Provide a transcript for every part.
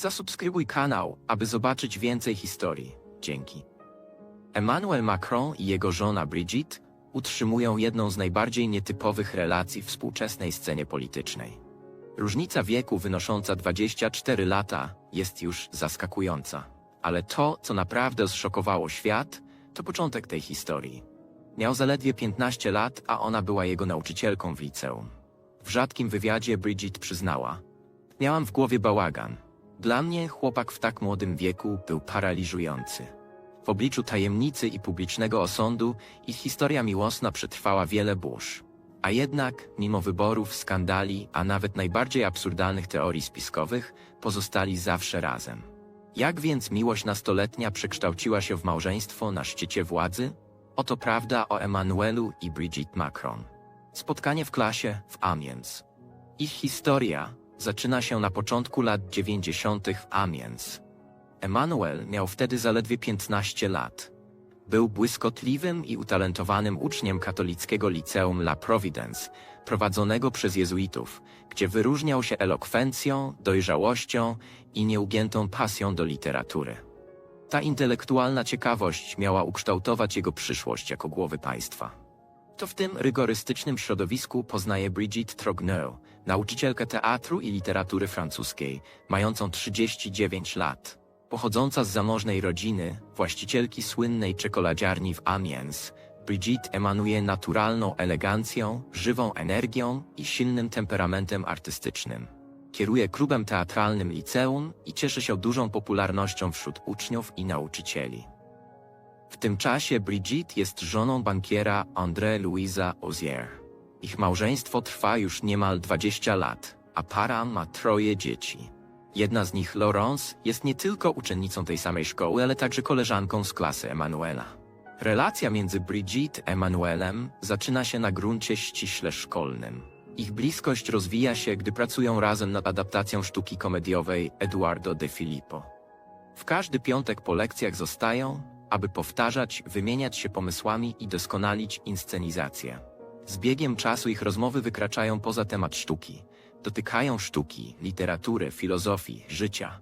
Zasubskrybuj kanał, aby zobaczyć więcej historii. Dzięki. Emmanuel Macron i jego żona Brigitte utrzymują jedną z najbardziej nietypowych relacji w współczesnej scenie politycznej. Różnica wieku wynosząca 24 lata jest już zaskakująca. Ale to, co naprawdę zszokowało świat, to początek tej historii. Miał zaledwie 15 lat, a ona była jego nauczycielką w liceum. W rzadkim wywiadzie Brigitte przyznała: Miałam w głowie bałagan. Dla mnie chłopak w tak młodym wieku był paraliżujący. W obliczu tajemnicy i publicznego osądu ich historia miłosna przetrwała wiele burz. A jednak, mimo wyborów, skandali, a nawet najbardziej absurdalnych teorii spiskowych, pozostali zawsze razem. Jak więc miłość nastoletnia przekształciła się w małżeństwo na szczycie władzy? Oto prawda o Emanuelu i Brigitte Macron. Spotkanie w klasie w Amiens. Ich historia zaczyna się na początku lat 90. w Amiens. Emanuel miał wtedy zaledwie 15 lat. Był błyskotliwym i utalentowanym uczniem katolickiego liceum La Providence, prowadzonego przez jezuitów, gdzie wyróżniał się elokwencją, dojrzałością i nieugiętą pasją do literatury. Ta intelektualna ciekawość miała ukształtować jego przyszłość jako głowy państwa. To w tym rygorystycznym środowisku poznaje Brigitte Trogneux, nauczycielkę teatru i literatury francuskiej, mającą 39 lat. Pochodząca z zamożnej rodziny, właścicielki słynnej czekoladziarni w Amiens, Brigitte emanuje naturalną elegancją, żywą energią i silnym temperamentem artystycznym. Kieruje klubem teatralnym liceum i cieszy się dużą popularnością wśród uczniów i nauczycieli. W tym czasie Brigitte jest żoną bankiera André Louisa Ozier. Ich małżeństwo trwa już niemal 20 lat, a para ma troje dzieci. Jedna z nich, Laurence, jest nie tylko uczennicą tej samej szkoły, ale także koleżanką z klasy Emanuela. Relacja między Brigitte Emanuelem zaczyna się na gruncie ściśle szkolnym. Ich bliskość rozwija się, gdy pracują razem nad adaptacją sztuki komediowej Eduardo de Filippo. W każdy piątek po lekcjach zostają, aby powtarzać, wymieniać się pomysłami i doskonalić inscenizację. Z biegiem czasu ich rozmowy wykraczają poza temat sztuki. Dotykają sztuki, literatury, filozofii, życia.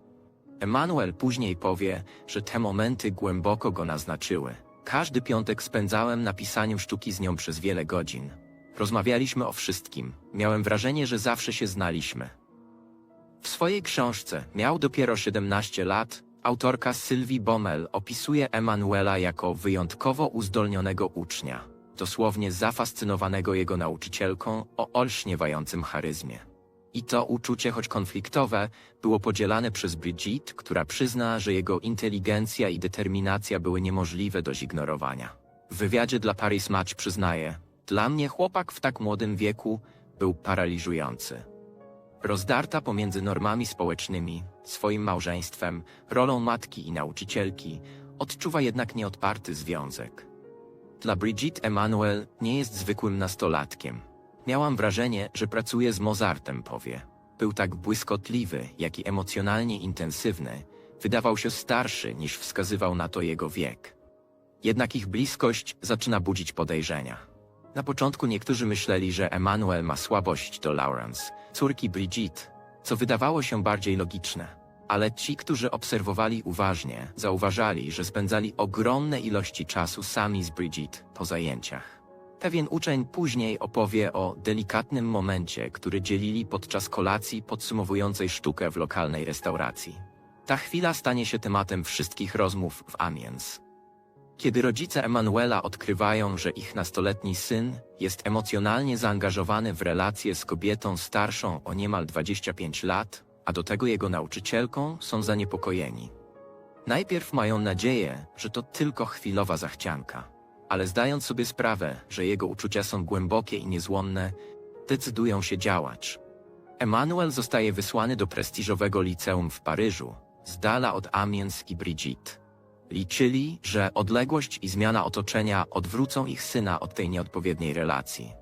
Emanuel później powie, że te momenty głęboko go naznaczyły. Każdy piątek spędzałem na pisaniu sztuki z nią przez wiele godzin. Rozmawialiśmy o wszystkim. Miałem wrażenie, że zawsze się znaliśmy. W swojej książce Miał dopiero 17 lat, autorka Sylwii Bommel opisuje Emanuela jako wyjątkowo uzdolnionego ucznia, dosłownie zafascynowanego jego nauczycielką o olśniewającym charyzmie. I to uczucie, choć konfliktowe, było podzielane przez Brigitte, która przyzna, że jego inteligencja i determinacja były niemożliwe do zignorowania. W wywiadzie dla Paris Match przyznaje, dla mnie chłopak w tak młodym wieku był paraliżujący. Rozdarta pomiędzy normami społecznymi, swoim małżeństwem, rolą matki i nauczycielki, odczuwa jednak nieodparty związek. Dla Brigitte Emanuel nie jest zwykłym nastolatkiem. Miałam wrażenie, że pracuje z Mozartem, powie. Był tak błyskotliwy, jak i emocjonalnie intensywny. Wydawał się starszy, niż wskazywał na to jego wiek. Jednak ich bliskość zaczyna budzić podejrzenia. Na początku niektórzy myśleli, że Emmanuel ma słabość do Laurence, córki Brigitte, co wydawało się bardziej logiczne. Ale ci, którzy obserwowali uważnie, zauważali, że spędzali ogromne ilości czasu sami z Brigitte po zajęciach. Pewien uczeń później opowie o delikatnym momencie, który dzielili podczas kolacji podsumowującej sztukę w lokalnej restauracji. Ta chwila stanie się tematem wszystkich rozmów w Amiens. Kiedy rodzice Emanuela odkrywają, że ich nastoletni syn jest emocjonalnie zaangażowany w relację z kobietą starszą o niemal 25 lat, a do tego jego nauczycielką, są zaniepokojeni. Najpierw mają nadzieję, że to tylko chwilowa zachcianka, ale zdając sobie sprawę, że jego uczucia są głębokie i niezłomne, decydują się działać. Emanuel zostaje wysłany do prestiżowego liceum w Paryżu, z dala od Amiens i Brigitte. Liczyli, że odległość i zmiana otoczenia odwrócą ich syna od tej nieodpowiedniej relacji.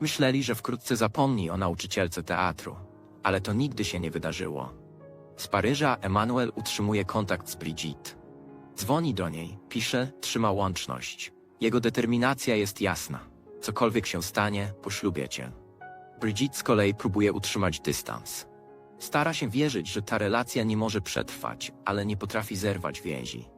Myśleli, że wkrótce zapomni o nauczycielce teatru, ale to nigdy się nie wydarzyło. Z Paryża Emanuel utrzymuje kontakt z Brigitte. Dzwoni do niej, pisze, trzyma łączność. Jego determinacja jest jasna. Cokolwiek się stanie, poślubię cię. Brigitte z kolei próbuje utrzymać dystans. Stara się wierzyć, że ta relacja nie może przetrwać, ale nie potrafi zerwać więzi.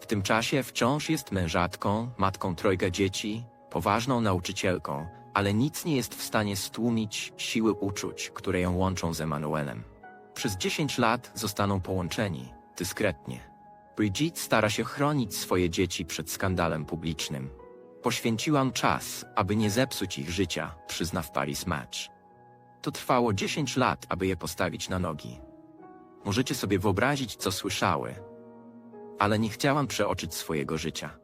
W tym czasie wciąż jest mężatką, matką trojga dzieci, poważną nauczycielką, ale nic nie jest w stanie stłumić siły uczuć, które ją łączą z Emanuelem. Przez 10 lat zostaną połączeni, dyskretnie. Brigitte stara się chronić swoje dzieci przed skandalem publicznym. Poświęciłam czas, aby nie zepsuć ich życia, przyzna w Paris Match. To trwało 10 lat, aby je postawić na nogi. Możecie sobie wyobrazić, co słyszały, ale nie chciałam przeoczyć swojego życia.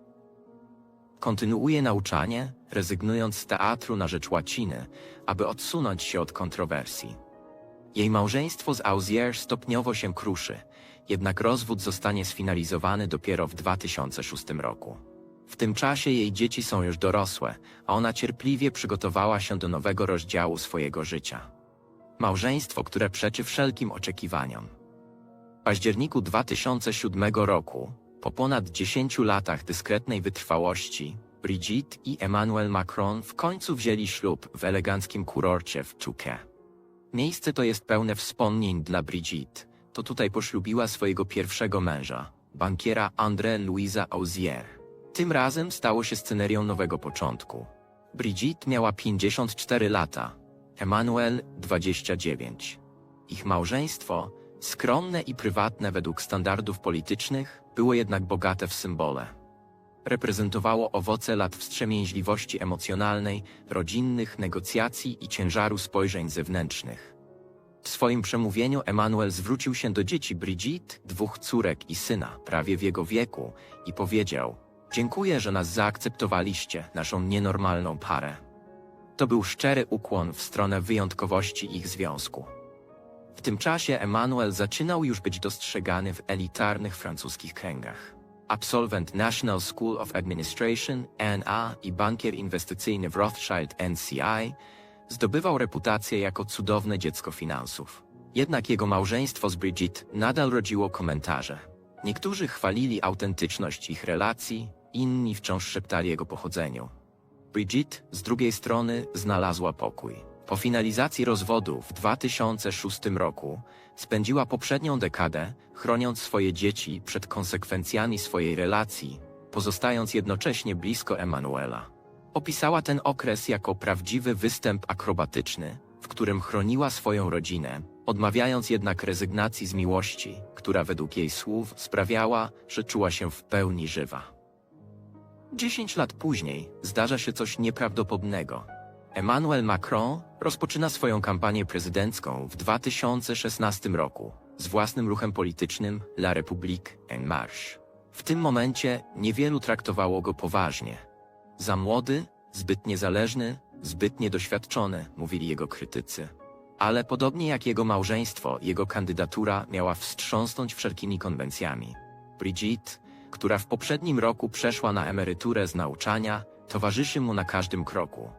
Kontynuuje nauczanie, rezygnując z teatru na rzecz łaciny, aby odsunąć się od kontrowersji. Jej małżeństwo z Auzier stopniowo się kruszy, jednak rozwód zostanie sfinalizowany dopiero w 2006 roku. W tym czasie jej dzieci są już dorosłe, a ona cierpliwie przygotowała się do nowego rozdziału swojego życia. Małżeństwo, które przeczy wszelkim oczekiwaniom. W październiku 2007 roku, po ponad 10 latach dyskretnej wytrwałości, Brigitte i Emmanuel Macron w końcu wzięli ślub w eleganckim kurorcie w Touquet. Miejsce to jest pełne wspomnień dla Brigitte. To tutaj poślubiła swojego pierwszego męża, bankiera André Louisa Auzier. Tym razem stało się scenerią nowego początku. Brigitte miała 54 lata, Emmanuel 29. Ich małżeństwo, skromne i prywatne według standardów politycznych, było jednak bogate w symbole. Reprezentowało owoce lat wstrzemięźliwości emocjonalnej, rodzinnych negocjacji i ciężaru spojrzeń zewnętrznych. W swoim przemówieniu Emanuel zwrócił się do dzieci Brigitte, dwóch córek i syna, prawie w jego wieku, i powiedział: Dziękuję, że nas zaakceptowaliście, naszą nienormalną parę. To był szczery ukłon w stronę wyjątkowości ich związku. W tym czasie Emanuel zaczynał już być dostrzegany w elitarnych francuskich kręgach. Absolwent National School of Administration NA i bankier inwestycyjny w Rothschild NCI zdobywał reputację jako cudowne dziecko finansów. Jednak jego małżeństwo z Brigitte nadal rodziło komentarze. Niektórzy chwalili autentyczność ich relacji, inni wciąż szeptali jego pochodzeniu. Brigitte, z drugiej strony, znalazła pokój. Po finalizacji rozwodu w 2006 roku spędziła poprzednią dekadę, chroniąc swoje dzieci przed konsekwencjami swojej relacji, pozostając jednocześnie blisko Emanuela. Opisała ten okres jako prawdziwy występ akrobatyczny, w którym chroniła swoją rodzinę, odmawiając jednak rezygnacji z miłości, która według jej słów sprawiała, że czuła się w pełni żywa. Dziesięć lat później zdarza się coś nieprawdopodobnego. Emmanuel Macron rozpoczyna swoją kampanię prezydencką w 2016 roku z własnym ruchem politycznym La République En Marche. W tym momencie niewielu traktowało go poważnie. Za młody, zbyt niezależny, zbyt niedoświadczony, mówili jego krytycy. Ale podobnie jak jego małżeństwo, jego kandydatura miała wstrząsnąć wszelkimi konwencjami. Brigitte, która w poprzednim roku przeszła na emeryturę z nauczania, towarzyszy mu na każdym kroku.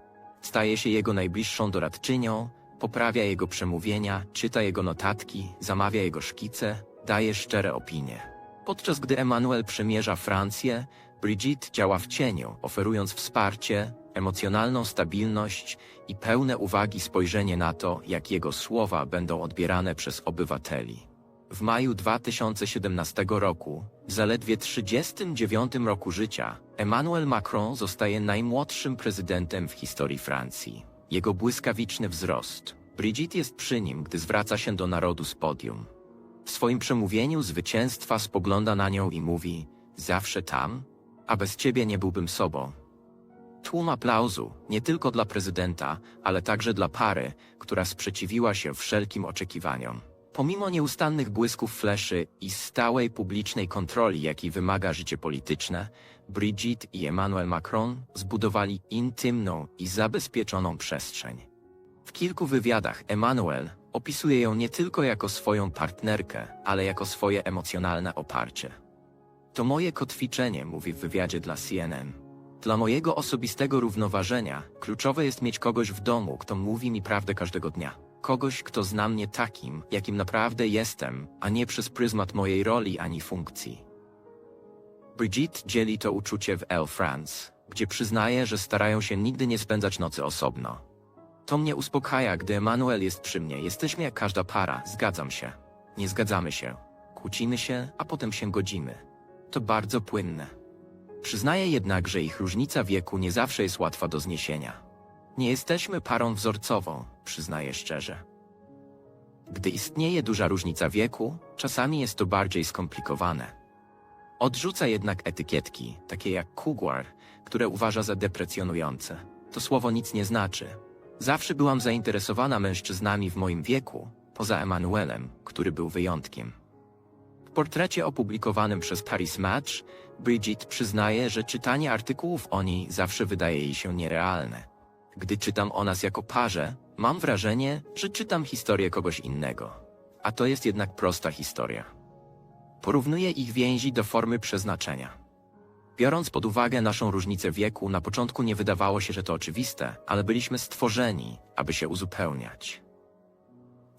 Staje się jego najbliższą doradczynią, poprawia jego przemówienia, czyta jego notatki, zamawia jego szkice, daje szczere opinie. Podczas gdy Emmanuel przemierza Francję, Brigitte działa w cieniu, oferując wsparcie, emocjonalną stabilność i pełne uwagi spojrzenie na to, jak jego słowa będą odbierane przez obywateli. W maju 2017 roku, w zaledwie 39 roku życia, Emmanuel Macron zostaje najmłodszym prezydentem w historii Francji. Jego błyskawiczny wzrost. Brigitte jest przy nim, gdy zwraca się do narodu z podium. W swoim przemówieniu zwycięstwa spogląda na nią i mówi: Zawsze tam, a bez ciebie nie byłbym sobą. Tłum aplauzu, nie tylko dla prezydenta, ale także dla pary, która sprzeciwiła się wszelkim oczekiwaniom. Pomimo nieustannych błysków fleszy i stałej publicznej kontroli, jakiej wymaga życie polityczne, Brigitte i Emmanuel Macron zbudowali intymną i zabezpieczoną przestrzeń. W kilku wywiadach Emmanuel opisuje ją nie tylko jako swoją partnerkę, ale jako swoje emocjonalne oparcie. To moje kotwiczenie, mówi w wywiadzie dla CNN. Dla mojego osobistego równoważenia kluczowe jest mieć kogoś w domu, kto mówi mi prawdę każdego dnia. Kogoś, kto zna mnie takim, jakim naprawdę jestem, a nie przez pryzmat mojej roli ani funkcji. Brigitte dzieli to uczucie w Elle France, gdzie przyznaje, że starają się nigdy nie spędzać nocy osobno. To mnie uspokaja, gdy Emanuel jest przy mnie. Jesteśmy jak każda para, zgadzam się. Nie zgadzamy się. Kłócimy się, a potem się godzimy. To bardzo płynne. Przyznaję jednak, że ich różnica wieku nie zawsze jest łatwa do zniesienia. Nie jesteśmy parą wzorcową, przyznaję szczerze. Gdy istnieje duża różnica wieku, czasami jest to bardziej skomplikowane. Odrzuca jednak etykietki, takie jak cougar, które uważa za deprecjonujące. To słowo nic nie znaczy. Zawsze byłam zainteresowana mężczyznami w moim wieku, poza Emanuelem, który był wyjątkiem. W portrecie opublikowanym przez Paris Match, Bridget przyznaje, że czytanie artykułów o niej zawsze wydaje jej się nierealne. Gdy czytam o nas jako parze, mam wrażenie, że czytam historię kogoś innego. A to jest jednak prosta historia. Porównuję ich więzi do formy przeznaczenia. Biorąc pod uwagę naszą różnicę wieku, na początku nie wydawało się, że to oczywiste, ale byliśmy stworzeni, aby się uzupełniać.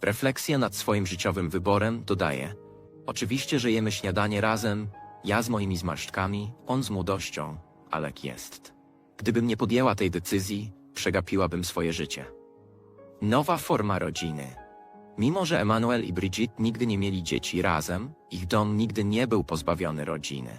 Refleksja nad swoim życiowym wyborem dodaje: Oczywiście, że jemy śniadanie razem, ja z moimi zmarszczkami, on z młodością, ale jest. Gdybym nie podjęła tej decyzji, przegapiłabym swoje życie. Nowa forma rodziny. Mimo, że Emanuel i Brigitte nigdy nie mieli dzieci razem, ich dom nigdy nie był pozbawiony rodziny.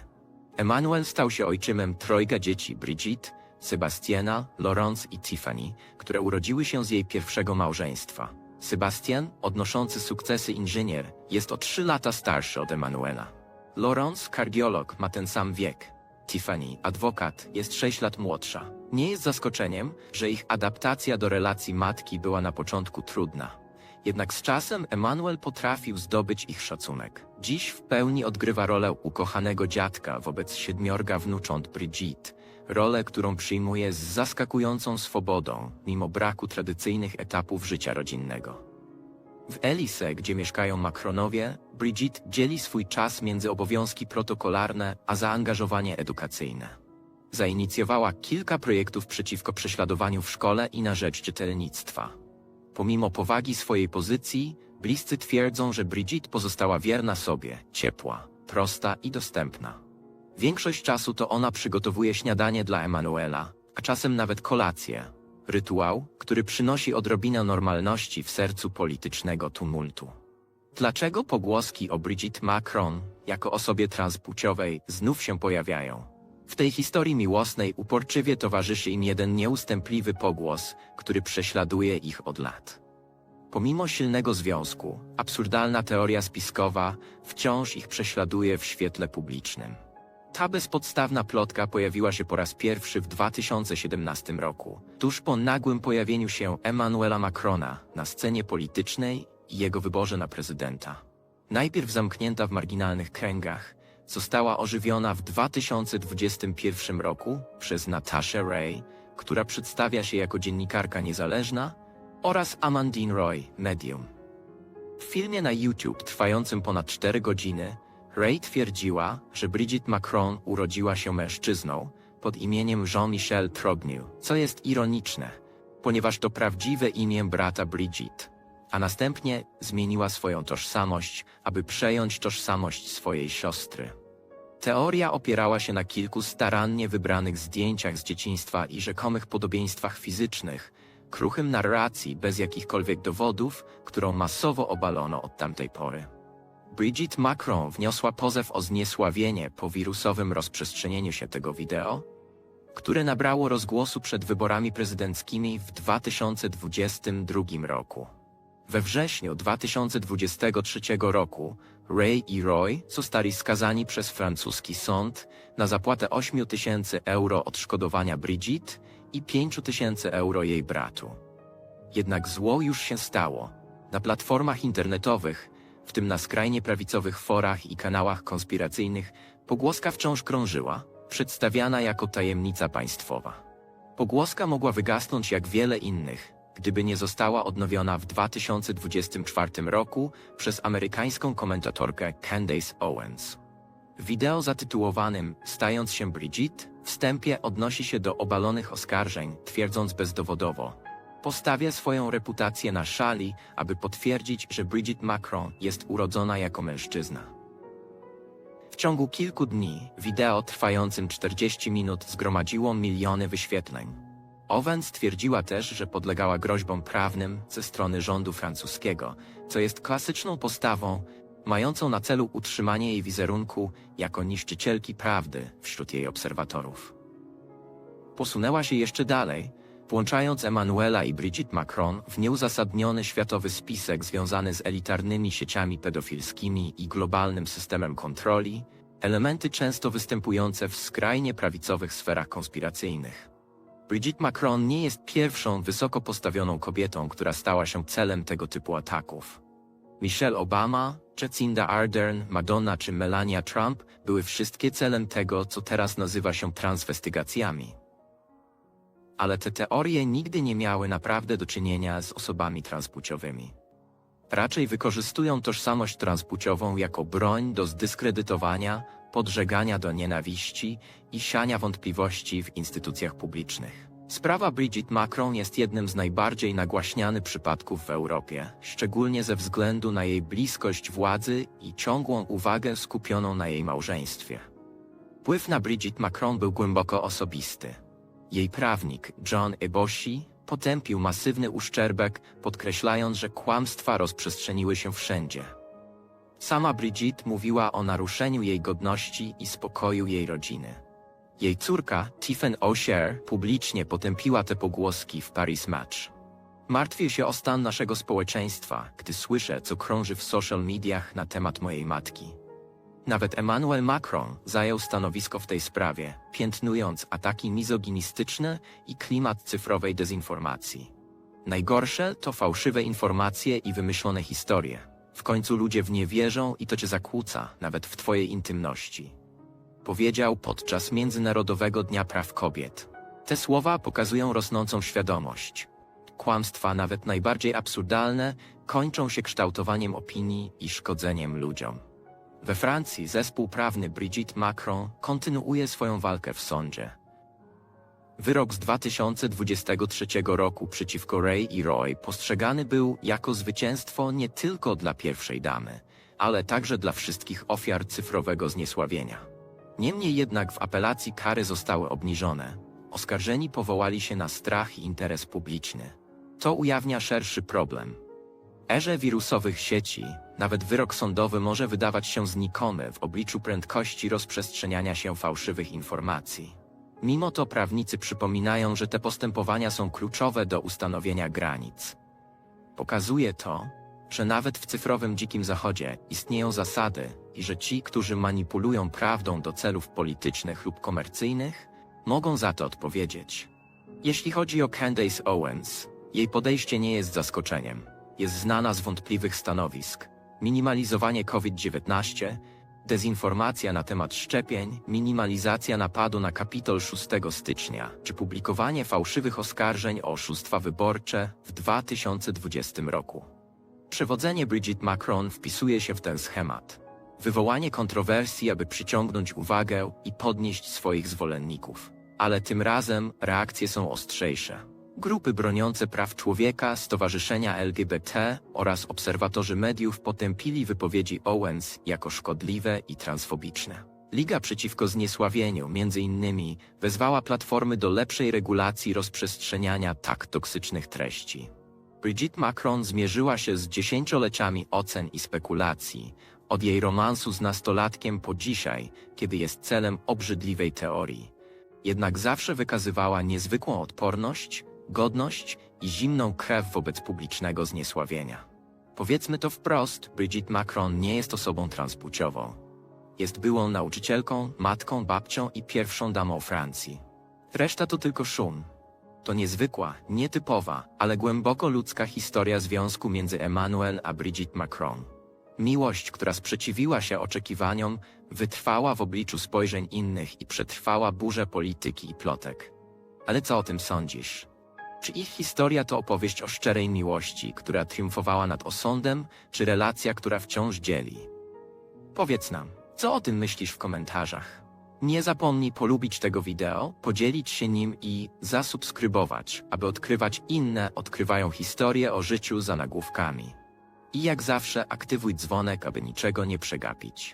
Emanuel stał się ojczymem trojga dzieci Brigitte, Sebastiana, Laurence i Tiffany, które urodziły się z jej pierwszego małżeństwa. Sebastian, odnoszący sukcesy inżynier, jest o trzy lata starszy od Emanuela. Laurence, kardiolog, ma ten sam wiek. Tiffany, adwokat, jest 6 lat młodsza. Nie jest zaskoczeniem, że ich adaptacja do relacji matki była na początku trudna. Jednak z czasem Emanuel potrafił zdobyć ich szacunek. Dziś w pełni odgrywa rolę ukochanego dziadka wobec siedmiorga wnucząt Brigitte, rolę, którą przyjmuje z zaskakującą swobodą, mimo braku tradycyjnych etapów życia rodzinnego. W Elise, gdzie mieszkają Macronowie, Brigitte dzieli swój czas między obowiązki protokolarne a zaangażowanie edukacyjne. Zainicjowała kilka projektów przeciwko prześladowaniu w szkole i na rzecz czytelnictwa. Pomimo powagi swojej pozycji, bliscy twierdzą, że Brigitte pozostała wierna sobie, ciepła, prosta i dostępna. Większość czasu to ona przygotowuje śniadanie dla Emanuela, a czasem nawet kolację. Rytuał, który przynosi odrobinę normalności w sercu politycznego tumultu. Dlaczego pogłoski o Brigitte Macron jako osobie transpłciowej znów się pojawiają? W tej historii miłosnej uporczywie towarzyszy im jeden nieustępliwy pogłos, który prześladuje ich od lat. Pomimo silnego związku, absurdalna teoria spiskowa wciąż ich prześladuje w świetle publicznym. Ta bezpodstawna plotka pojawiła się po raz pierwszy w 2017 roku, tuż po nagłym pojawieniu się Emmanuela Macrona na scenie politycznej i jego wyborze na prezydenta. Najpierw zamknięta w marginalnych kręgach, została ożywiona w 2021 roku przez Nataszę Ray, która przedstawia się jako dziennikarka niezależna, oraz Amandine Roy, medium. W filmie na YouTube trwającym ponad 4 godziny Ray twierdziła, że Brigitte Macron urodziła się mężczyzną pod imieniem Jean-Michel Trognew, co jest ironiczne, ponieważ to prawdziwe imię brata Brigitte, a następnie zmieniła swoją tożsamość, aby przejąć tożsamość swojej siostry. Teoria opierała się na kilku starannie wybranych zdjęciach z dzieciństwa i rzekomych podobieństwach fizycznych, kruchym narracji bez jakichkolwiek dowodów, którą masowo obalono od tamtej pory. Brigitte Macron wniosła pozew o zniesławienie po wirusowym rozprzestrzenieniu się tego wideo, które nabrało rozgłosu przed wyborami prezydenckimi w 2022 roku. We wrześniu 2023 roku Ray i Roy zostali skazani przez francuski sąd na zapłatę 8 tysięcy euro odszkodowania Brigitte i 5 tysięcy euro jej bratu. Jednak zło już się stało. Na platformach internetowych, w tym na skrajnie prawicowych forach i kanałach konspiracyjnych, pogłoska wciąż krążyła, przedstawiana jako tajemnica państwowa. Pogłoska mogła wygasnąć jak wiele innych, gdyby nie została odnowiona w 2024 roku przez amerykańską komentatorkę Candace Owens. W wideo zatytułowanym Stając się Brigitte, wstępie odnosi się do obalonych oskarżeń, twierdząc bezdowodowo. Postawia swoją reputację na szali, aby potwierdzić, że Brigitte Macron jest urodzona jako mężczyzna. W ciągu kilku dni wideo trwającym 40 minut zgromadziło miliony wyświetleń. Owen stwierdziła też, że podlegała groźbom prawnym ze strony rządu francuskiego, co jest klasyczną postawą, mającą na celu utrzymanie jej wizerunku jako niszczycielki prawdy wśród jej obserwatorów. Posunęła się jeszcze dalej, włączając Emanuela i Brigitte Macron w nieuzasadniony światowy spisek związany z elitarnymi sieciami pedofilskimi i globalnym systemem kontroli, elementy często występujące w skrajnie prawicowych sferach konspiracyjnych. Brigitte Macron nie jest pierwszą wysoko postawioną kobietą, która stała się celem tego typu ataków. Michelle Obama, Jacinda Ardern, Madonna czy Melania Trump były wszystkie celem tego, co teraz nazywa się transwestygacjami. Ale te teorie nigdy nie miały naprawdę do czynienia z osobami transpłciowymi. Raczej wykorzystują tożsamość transpłciową jako broń do zdyskredytowania, podżegania do nienawiści i siania wątpliwości w instytucjach publicznych. Sprawa Brigitte Macron jest jednym z najbardziej nagłaśnianych przypadków w Europie, szczególnie ze względu na jej bliskość władzy i ciągłą uwagę skupioną na jej małżeństwie. Wpływ na Brigitte Macron był głęboko osobisty. Jej prawnik, John Eboshi, potępił masywny uszczerbek, podkreślając, że kłamstwa rozprzestrzeniły się wszędzie. Sama Brigitte mówiła o naruszeniu jej godności i spokoju jej rodziny. Jej córka, Tiffen O'Shea, publicznie potępiła te pogłoski w Paris Match. Martwię się o stan naszego społeczeństwa, gdy słyszę, co krąży w social mediach na temat mojej matki. Nawet Emmanuel Macron zajął stanowisko w tej sprawie, piętnując ataki mizoginistyczne i klimat cyfrowej dezinformacji. Najgorsze to fałszywe informacje i wymyślone historie. W końcu ludzie w nie wierzą i to cię zakłóca, nawet w twojej intymności. Powiedział podczas Międzynarodowego Dnia Praw Kobiet. Te słowa pokazują rosnącą świadomość. Kłamstwa, nawet najbardziej absurdalne, kończą się kształtowaniem opinii i szkodzeniem ludziom. We Francji zespół prawny Brigitte Macron kontynuuje swoją walkę w sądzie. Wyrok z 2023 roku przeciwko Ray i Roy postrzegany był jako zwycięstwo nie tylko dla pierwszej damy, ale także dla wszystkich ofiar cyfrowego zniesławienia. Niemniej jednak w apelacji kary zostały obniżone. Oskarżeni powołali się na strach i interes publiczny. To ujawnia szerszy problem. Erze wirusowych sieci, nawet wyrok sądowy może wydawać się znikomy w obliczu prędkości rozprzestrzeniania się fałszywych informacji. Mimo to prawnicy przypominają, że te postępowania są kluczowe do ustanowienia granic. Pokazuje to, że nawet w cyfrowym dzikim zachodzie istnieją zasady i że ci, którzy manipulują prawdą do celów politycznych lub komercyjnych, mogą za to odpowiedzieć. Jeśli chodzi o Candace Owens, jej podejście nie jest zaskoczeniem. Jest znana z wątpliwych stanowisk. Minimalizowanie COVID-19, dezinformacja na temat szczepień, minimalizacja napadu na Kapitol 6 stycznia, czy publikowanie fałszywych oskarżeń o oszustwa wyborcze w 2020 roku. Przewodzenie Brigitte Macron wpisuje się w ten schemat. Wywołanie kontrowersji, aby przyciągnąć uwagę i podnieść swoich zwolenników. Ale tym razem reakcje są ostrzejsze. Grupy broniące praw człowieka, stowarzyszenia LGBT oraz obserwatorzy mediów potępili wypowiedzi Owens jako szkodliwe i transfobiczne. Liga przeciwko zniesławieniu, między innymi, wezwała platformy do lepszej regulacji rozprzestrzeniania tak toksycznych treści. Brigitte Macron zmierzyła się z dziesięcioleciami ocen i spekulacji, od jej romansu z nastolatkiem po dzisiaj, kiedy jest celem obrzydliwej teorii. Jednak zawsze wykazywała niezwykłą odporność, godność i zimną krew wobec publicznego zniesławienia. Powiedzmy to wprost, Brigitte Macron nie jest osobą transpłciową. Jest byłą nauczycielką, matką, babcią i pierwszą damą Francji. Reszta to tylko szum. To niezwykła, nietypowa, ale głęboko ludzka historia związku między Emmanuel a Brigitte Macron. Miłość, która sprzeciwiła się oczekiwaniom, wytrwała w obliczu spojrzeń innych i przetrwała burzę polityki i plotek. Ale co o tym sądzisz? Czy ich historia to opowieść o szczerej miłości, która triumfowała nad osądem, czy relacja, która wciąż dzieli? Powiedz nam, co o tym myślisz w komentarzach? Nie zapomnij polubić tego wideo, podzielić się nim i zasubskrybować, aby odkrywać inne odkrywają historię o życiu za nagłówkami. I jak zawsze aktywuj dzwonek, aby niczego nie przegapić.